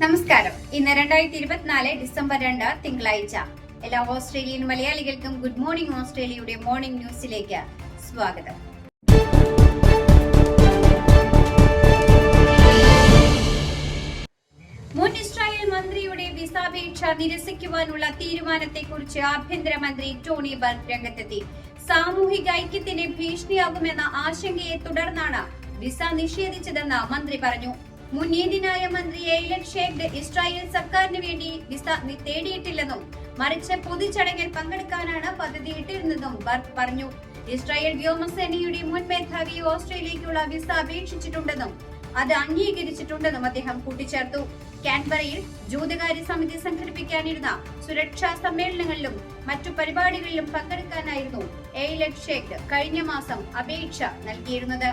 നമസ്കാരം. ഇന്ന് രണ്ടായിരത്തി ഇരുപത്തിനാല് ഡിസംബർ രണ്ട് തിങ്കളാഴ്ച. എല്ലാ ഓസ്ട്രേലിയൻ മലയാളികൾക്കും ഗുഡ് മോർണിംഗ് ഓസ്ട്രേലിയയുടെ മോർണിംഗ് ന്യൂസിലേക്ക് സ്വാഗതം. മുൻ ഇസ്രായേൽ മന്ത്രിയുടെ വിസാപേക്ഷ നിരസിക്കുവാനുള്ള തീരുമാനത്തെക്കുറിച്ച് ആഭ്യന്തരമന്ത്രി ടോണി ബർഗ് രംഗത്തെത്തി. സാമൂഹിക ഐക്യത്തിന് ഭീഷണിയാകുമെന്ന ആശങ്കയെ തുടർന്നാണ് വിസ നിഷേധിച്ചതെന്ന് മന്ത്രി പറഞ്ഞു. മുൻ നീതിന്യായ മന്ത്രി എയ്ലൻ ഷേഖ് ഇസ്രായേൽ സർക്കാരിന് വേണ്ടി വിസ തേടിയിട്ടില്ലെന്നും മറിച്ച് പൊതുചടങ്ങിൽ പങ്കെടുക്കാനാണ് പദ്ധതിയിട്ടിരുന്നതെന്നും ബർഗ് പറഞ്ഞു. ഇസ്രായേൽ വ്യോമസേനയുടെ മുൻ മേധാവി ഓസ്ട്രേലിയയ്ക്കുള്ള വിസ അപേക്ഷിച്ചിട്ടുണ്ടെന്നും അത് അംഗീകരിച്ചിട്ടുണ്ടെന്നും അദ്ദേഹം കൂട്ടിച്ചേർത്തു. കാൻബറയിൽ ജൂതകാര്യ സമിതി സംഘടിപ്പിക്കാനിരുന്ന സുരക്ഷാ സമ്മേളനങ്ങളിലും മറ്റു പരിപാടികളിലും പങ്കെടുക്കാനായിരുന്നു എയ്ലൻ ഷേഖ് കഴിഞ്ഞ മാസം അപേക്ഷ നൽകിയിരുന്നത്.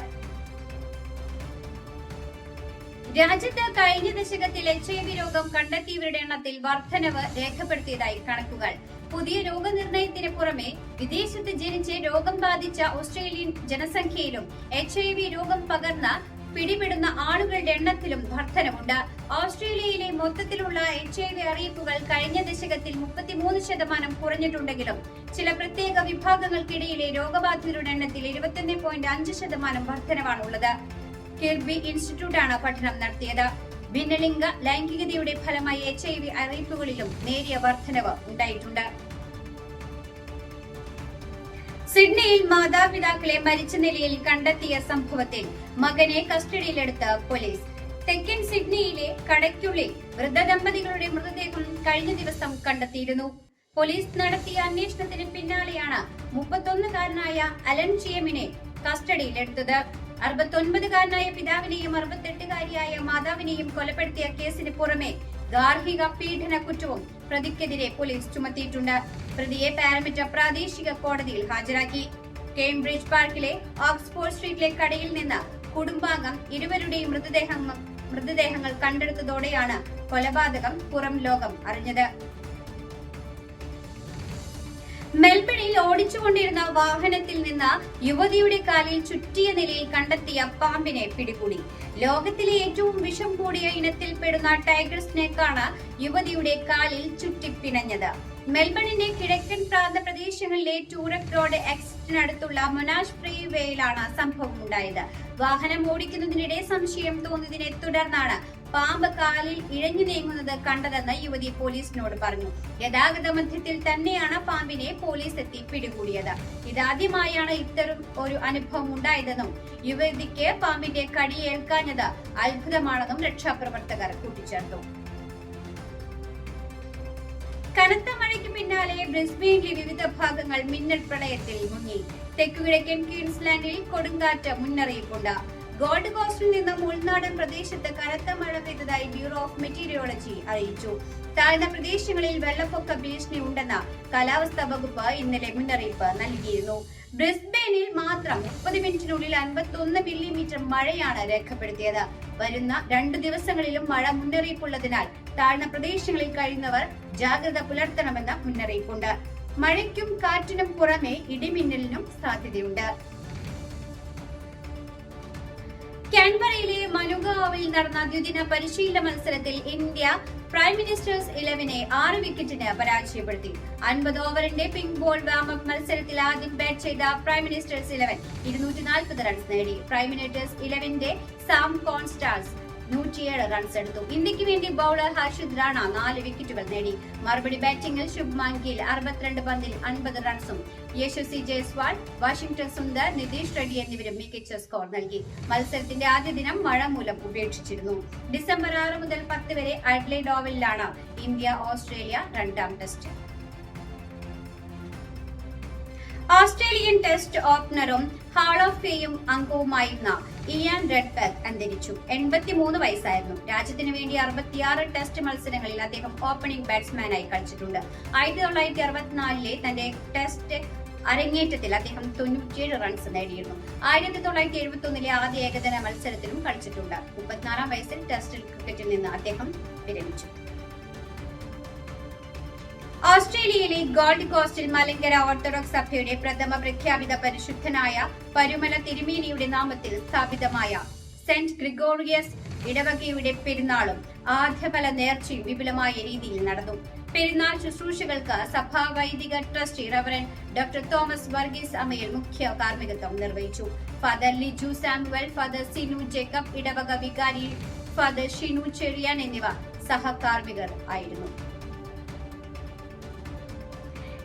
രാജ്യത്ത് കഴിഞ്ഞ ദശകത്തിൽ എച്ച് ഐ വി രോഗം കണ്ടെത്തിയവരുടെ എണ്ണത്തിൽ വർധനവ് രേഖപ്പെടുത്തിയതായി കണക്കുകൾ. പുതിയ രോഗനിർണയത്തിന് പുറമെ വിദേശത്ത് ജനിച്ച് രോഗം ബാധിച്ച ഓസ്ട്രേലിയൻ ജനസംഖ്യയിലും എച്ച് ഐ വി രോഗം പകർന്ന പിടിപെടുന്ന ആളുകളുടെ എണ്ണത്തിലും വർധനമുണ്ട് ഓസ്ട്രേലിയയിലെ മൊത്തത്തിലുള്ള എച്ച് ഐ വി അറിയിപ്പുകൾ കഴിഞ്ഞ ദശകത്തിൽ മുപ്പത്തിമൂന്ന് ശതമാനം കുറഞ്ഞിട്ടുണ്ടെങ്കിലും ചില പ്രത്യേക വിഭാഗങ്ങൾക്കിടയിലെ രോഗബാധിതരുടെ എണ്ണത്തിൽ ഇരുപത്തിയൊന്ന് പോയിന്റ് അഞ്ച് ശതമാനം വർധനവാണുള്ളത് കിർബി ഇൻസ്റ്റിറ്റ്യൂട്ടാണ് പഠനം നടത്തിയത്. ഭിന്നലിംഗ ലൈംഗികതയുടെ ഫലമായി എച്ച് ഐ വി അറിയിപ്പുകളിലും നേരിയ വർധനവ് ഉണ്ടായിട്ടുണ്ട്. സിഡ്നിയിൽ മാതാപിതാക്കളെ മരിച്ച നിലയിൽ കണ്ടെത്തിയ സംഭവത്തിൽ മകനെ കസ്റ്റഡിയിലെടുത്ത് പോലീസ്. തെക്കൻ സിഡ്നിയിലെ കടയ്ക്കുള്ളിൽ വൃദ്ധദമ്പതികളുടെ മൃതദേഹം കഴിഞ്ഞ ദിവസം കണ്ടെത്തിയിരുന്നു. പോലീസ് നടത്തിയ അന്വേഷണത്തിന് പിന്നാലെയാണ് മുപ്പത്തൊന്നുകാരനായ അലൻ ചിയമിനെ കസ്റ്റഡിയിലെടുത്തത്. അറുപത്തൊൻപതുകാരനായ പിതാവിനെയും അറുപത്തെട്ടുകാരിയായ മാതാവിനെയും കൊലപ്പെടുത്തിയ കേസിന് പുറമെ ഗാർഹിക പീഡന കുറ്റവും പ്രതിക്കെതിരെ പോലീസ് ചുമത്തിയിട്ടുണ്ട്. പ്രതിയെ പാരമിറ്റ പ്രാദേശിക കോടതിയിൽ ഹാജരാക്കി. കേംബ്രിഡ്ജ് പാർക്കിലെ ഓക്സ്ഫോർഡ് സ്ട്രീറ്റിലെ കടയിൽ നിന്ന് കുടുംബാംഗം ഇരുവരുടെയും മൃതദേഹം മൃതദേഹങ്ങൾ കണ്ടെടുത്തതോടെയാണ് കൊലപാതകം പുറം ലോകം അറിഞ്ഞത്. മെൽബണിൽ ഓടിച്ചുകൊണ്ടിരുന്ന വാഹനത്തിൽ നിന്ന് യുവതിയുടെ കാലിൽ ചുറ്റിയ നിലയിൽ കണ്ടെത്തിയ പാമ്പിനെ പിടികൂടി. ലോകത്തിലെ ഏറ്റവും വിഷം കൂടിയ ഇനത്തിൽപ്പെടുന്ന ടൈഗർ സ്നേക്കാണ് യുവതിയുടെ കാലിൽ ചുറ്റിപ്പിണഞ്ഞത്. മെൽബണിന്റെ കിഴക്കൻ പ്രാന്ത പ്രദേശങ്ങളിലെ ടൂറക് റോഡ് എക്സിറ്റിനടുത്തുള്ള മൊനാഷ് ഫ്രീവേയിലാണ് സംഭവം ഉണ്ടായത് വാഹനം ഓടിക്കുന്നതിനിടെ സംശയം തോന്നിയതിനെ തുടർന്നാണ് പാമ്പ് കാലിൽ ഇഴഞ്ഞു നീങ്ങുന്നത് കണ്ടതെന്ന് യുവതി പോലീസിനോട് പറഞ്ഞു. ഗതാഗത മധ്യത്തിൽ തന്നെയാണ് പാമ്പിനെ പോലീസ് എത്തി പിടികൂടിയത്. ഇതാദ്യമായാണ് ഇത്തരം ഒരു അനുഭവം ഉണ്ടായതെന്നും യുവതിക്ക് പാമ്പിന്റെ കടിയേൽക്കാഞ്ഞത് അത്ഭുതമാണെന്നും രക്ഷാപ്രവർത്തകർ കൂട്ടിച്ചേർത്തു. കനത്ത മഴയ്ക്ക് പിന്നാലെ ബ്രിസ്ബെയിനിലെ വിവിധ ഭാഗങ്ങൾ മിന്നൽ പ്രളയത്തിൽ മുങ്ങി. തെക്കുകിഴക്കൻ ക്വീൻസ്ലാൻഡിൽ കൊടുങ്കാറ്റ് മുന്നറിയിപ്പുണ്ട്. ഗോൾഡ് കോസ്റ്റിൽ നിന്നും ഉൾനാടൻ പ്രദേശത്ത് കനത്ത മഴ പെയ്തതായി ബ്യൂറോ ഓഫ് മെറ്റീരിയോളജി അറിയിച്ചു. താഴ്ന്ന പ്രദേശങ്ങളിൽ വെള്ളപ്പൊക്ക ഭീഷണി ഉണ്ടെന്ന കാലാവസ്ഥാ വകുപ്പ് ഇന്നലെ മുന്നറിയിപ്പ് നൽകിയിരുന്നു. ബ്രിസ്ബെയിനിൽ മാത്രം മുപ്പത് മിനിറ്റിനുള്ളിൽ അൻപത്തൊന്ന് മില്ലിമീറ്റർ മഴയാണ് രേഖപ്പെടുത്തിയത്. വരുന്ന രണ്ടു ദിവസങ്ങളിലും മഴ മുന്നറിയിപ്പുള്ളതിനാൽ താഴ്ന്ന പ്രദേശങ്ങളിൽ കഴിയുന്നവർ ജാഗ്രത പുലർത്തണമെന്ന മുന്നറിയിപ്പുണ്ട്. മഴയ്ക്കും കാറ്റിനും പുറമെ ഇടിമിന്നലിനും സാധ്യതയുണ്ട്. കാൻബറയിലെ മനുഗാവിൽ നടന്ന ദ്വിദിന പരിശീലന മത്സരത്തിൽ ഇന്ത്യ പ്രൈം മിനിസ്റ്റേഴ്സ് ഇലവനെ ആറ് വിക്കറ്റിന് പരാജയപ്പെടുത്തി. അൻപത് ഓവറിന്റെ പിങ്ക് ബോൾ വാമപ്പ് മത്സരത്തിൽ ആദ്യം ബാറ്റ് ചെയ്ത പ്രൈം മിനിസ്റ്റേഴ്സ് ഇലവൻ ഇരുന്നൂറ്റി നാൽപ്പത് റൺസ് നേടി. പ്രൈം മിനിസ്റ്റേഴ്സ് ഇലവന്റെ സാം കോൺസ്റ്റാൾസ് നൂറ്റിയേഴ് റൺസ് എടുത്തു. ഇന്ത്യയ്ക്ക് വേണ്ടി ബൗളർ ഹർഷിദ് റാണ നാല് വിക്കറ്റുകൾ നേടി. മറുപടി ബാറ്റിംഗിൽ ശുഭ്മാൻ ഗിൽ അറുപത്തിരണ്ട് പന്തിൽ അൻപത് റൺസും യശസ്വി ജയ്സ്വാൾ വാഷിംഗ്ടൺ സുന്ദർ നിതീഷ് റെഡ്ഡി എന്നിവരും മികച്ച സ്കോർ നൽകി. മത്സരത്തിന്റെ ആദ്യ ദിനം മഴ മൂലം ഉപേക്ഷിച്ചിരുന്നു. ഡിസംബർ ആറ് മുതൽ പത്ത് വരെ അഡ്ലൈഡ് ഓവലിലാണ് ഇന്ത്യ ഓസ്ട്രേലിയ രണ്ടാം ടെസ്റ്റ് ഓസ്ട്രേലിയൻ ടെസ്റ്റ് ഓപ്പണറും ഹാൾ ഓഫ് ഫെയും അംഗവുമായിരുന്ന ഇയാൻ റെഡ്ബെർഗ് അന്തരിച്ചു. എൺപത്തിമൂന്ന് വയസ്സായിരുന്നു. രാജ്യത്തിന് വേണ്ടി അറുപത്തിയാറ് ടെസ്റ്റ് മത്സരങ്ങളിൽ അദ്ദേഹം ഓപ്പണിംഗ് ബാറ്റ്സ്മാനായി കളിച്ചിട്ടുണ്ട്. ആയിരത്തി തൊള്ളായിരത്തി അറുപത്തിനാലിലെ തന്റെ ടെസ്റ്റ് അരങ്ങേറ്റത്തിൽ അദ്ദേഹം തൊണ്ണൂറ്റിയേഴ് റൺസ് നേടിയിരുന്നു. ആയിരത്തി തൊള്ളായിരത്തി എഴുപത്തി ഒന്നിലെ ആദ്യ ഏകദിന മത്സരത്തിലും കളിച്ചിട്ടുണ്ട്. മുപ്പത്തിനാലാം വയസ്സിൽ ടെസ്റ്റ് ക്രിക്കറ്റിൽ നിന്ന് അദ്ദേഹം വിരമിച്ചു. ഓസ്ട്രേലിയയിലെ ഗോൾഡ് കോസ്റ്റിൽ മലങ്കര ഓർത്തഡോക്സ് സഭയുടെ പ്രഥമ പ്രഖ്യാപിത പരിശുദ്ധനായ പരുമല തിരുമേനിയുടെ നാമത്തിൽ സ്ഥാപിതമായ സെന്റ് ഗ്രിഗോറിയസ് ഇടവകയുടെ പെരുന്നാളും ആദ്യഫല നേർച്ചയും വിപുലമായ രീതിയിൽ നടന്നു. പെരുന്നാൾ ശുശ്രൂഷകൾക്ക് സഭാ വൈദിക trust reverend doctor Thomas Varghese Amayil മുഖ്യ കാർമ്മികത്വം നിർവഹിച്ചു. Father Liju Samuel father Sinu Jacob ഇടവക വികാരി ഫാദർ ഷിനു ചെറിയാൻ എന്നിവ സഹകാർമ്മികർ ആയിരുന്നു.